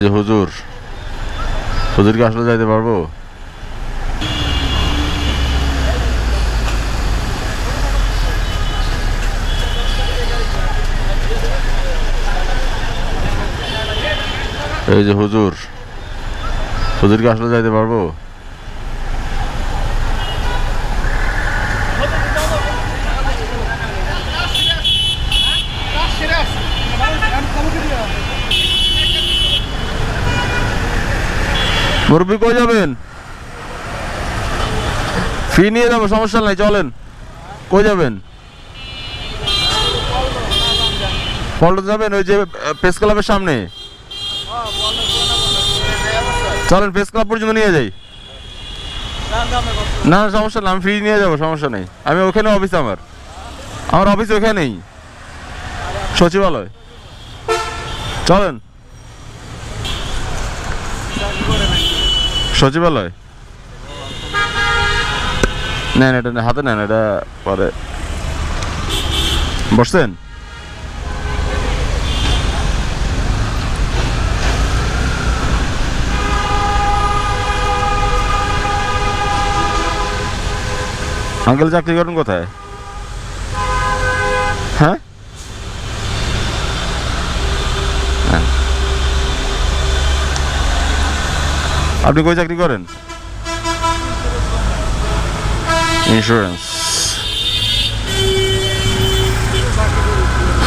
হুজুর হুজুরকে আসলে যাইতে পারব? এই যে হুজুর হুজুরকে আসলে যাইতে পারব? মুরব্বী কই যাবেন? ফি নিয়ে যাব, সমস্যা নাই, চলেন। কই যাবেন? পল্টন যাবেন ওই যে প্রেস ক্লাবের সামনে? চলেন প্রেস ক্লাব পর্যন্ত নিয়ে যাই। না, সমস্যা না আমি ফ্রি নিয়ে যাব, সমস্যা নেই। আমি ওখানে অফিস আমার। আমার অফিস ওখানেই। সচিবালয়। চলেন। সচিবালয়? নেন এটা হাতে নেন এটা পরে। বসছেন? আঙ্কেল চাকরি করেন কোথায়? হ্যাঁ। আপনি কই চাকরি করেন? ইন্স্যুরেন্স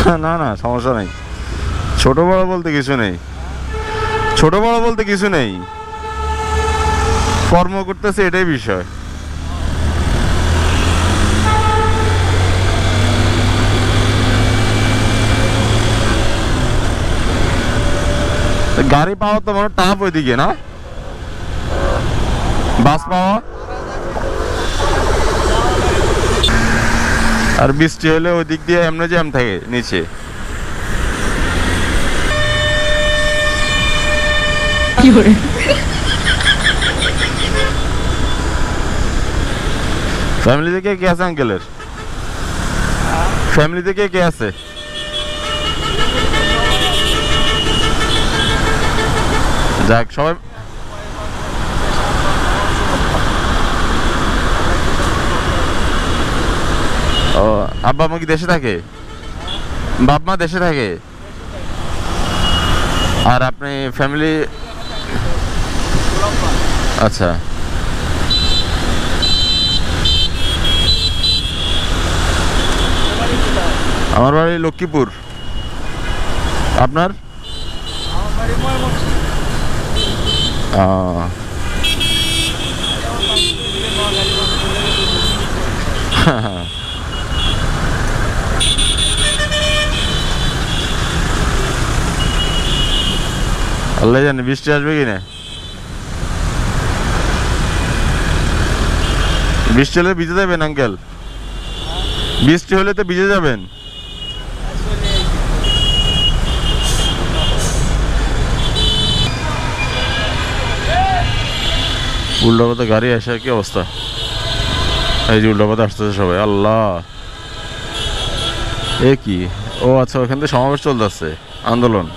না না, সমস্যা নেই। ছোট বড় বলতে কিছু নেই। ছোট বড় বলতে কিছু নেই। কর্ম করতেছে, এটাই বিষয়। গাড়ি পাওয়া তো মনে টাফ ওইদিকে, না? বাস পাওয়া। আর বৃষ্টি হলে ওই দিক দিয়ে এমনি জ্যাম থাকে নিচে। ফ্যামিলিতে কে কে আছে আঙ্কেলের ফ্যামিলিতে কে কে আছে? যাক সবাই ও আব্বা মা কি দেশে থাকে? বাপ মা দেশে থাকে? আর আপনি ফ্যামিলি আচ্ছা। আমার বাড়ি লক্ষ্মীপুর। আপনার? আহ। আল্লাহ জানে বৃষ্টি আসবে কি না বৃষ্টি হলে ভিজে যাবেন আঙ্কেল বৃষ্টি হলে তো ভিজে যাবেন। উল্টাপাতা গাড়ি আসে, কি অবস্থা? এই যে উল্টাপাতা আসতেছে সবাই, আল্লাহ। এ কি? ও আচ্ছা ওখান থেকে সমাবেশ চলতেছে, আন্দোলন।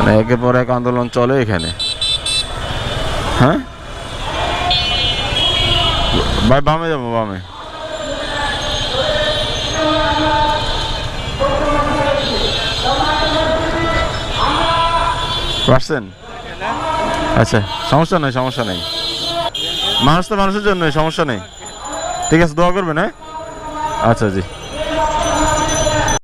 মানে একের পর এক আন্দোলন চলে এখানে। হ্যাঁ? ভাই, বামে যাব, বামে। পারছেন? আচ্ছা সমস্যা নেই সমস্যা নেই। মানুষ তো মানুষের জন্য সমস্যা নেই। ঠিক আছে, দোয়া করবেন হ্যাঁ? আচ্ছা জি।